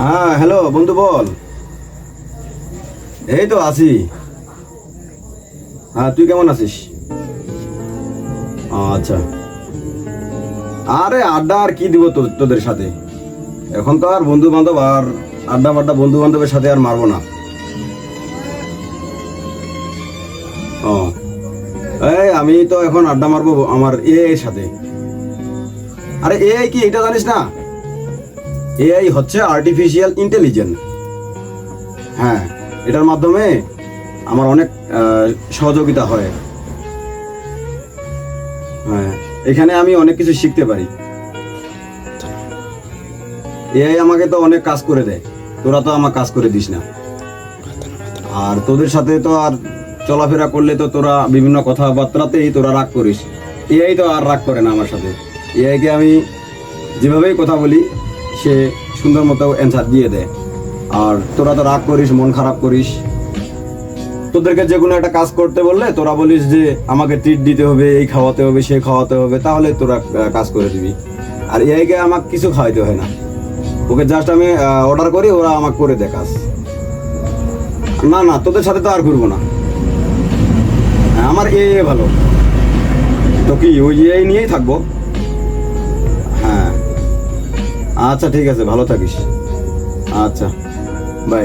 হ্যাঁ হ্যালো, বন্ধু বল। এই তো আছি। হ্যাঁ তুই কেমন আছিস? আচ্ছা। আরে আড্ডা আর কি দিব তোদের সাথে? এখন তো আর বন্ধু বান্ধব আর আড্ডা ফাড্ডা বন্ধু বান্ধবের সাথে আর মারবো না। ও। এই আমি তো এখন আড্ডা মারবো আমার এ এর সাথে। আরে এআই কি এটা জানিস না? এআই হচ্ছে আর্টিফিশিয়াল ইন্টেলিজেন্স হ্যাঁ এটার মাধ্যমে আমার অনেক সহযোগিতা হয়। হ্যাঁ এখানে আমি অনেক কিছু শিখতে পারি। এআই আমাকে তো অনেক কাজ করে দেয়। তোরা তো আমার কাজ করে দিস না। আর তোদের সাথে তো আর চলাফেরা করলে তো তোরা বিভিন্ন কথাবার্তাতেই তোরা রাগ করিস। এআই তো আর রাগ করে না আমার সাথে। এআইকে আমি যেভাবেই কথা বলি, সে সুন্দর মতো অ্যান্সার দিয়ে দেয়। আর তোরা তো রাগ করিস, মন খারাপ করিস। তোদেরকে যে কোনো একটা কাজ করতে বললে তোরা বলিস যে, আমাকে ট্রিট দিতে হবে, এই খাওয়াতে হবে, সে খাওয়াতে হবে, তাহলে তোরা কাজ করে দিবি। আর এআইকে আমাকে কিছু খাওয়াইতে হয় না। ওকে জাস্ট আমি অর্ডার করি, ওরা আমাকে করে দেয় কাজ। না না, তোদের সাথে তো আর ঘুরবো না। আমার এ ভালো। তো কি, ওই এই নিয়েই থাকব? হ্যাঁ। আচ্ছা ঠিক আছে, ভালো থাকিস। আচ্ছা বাই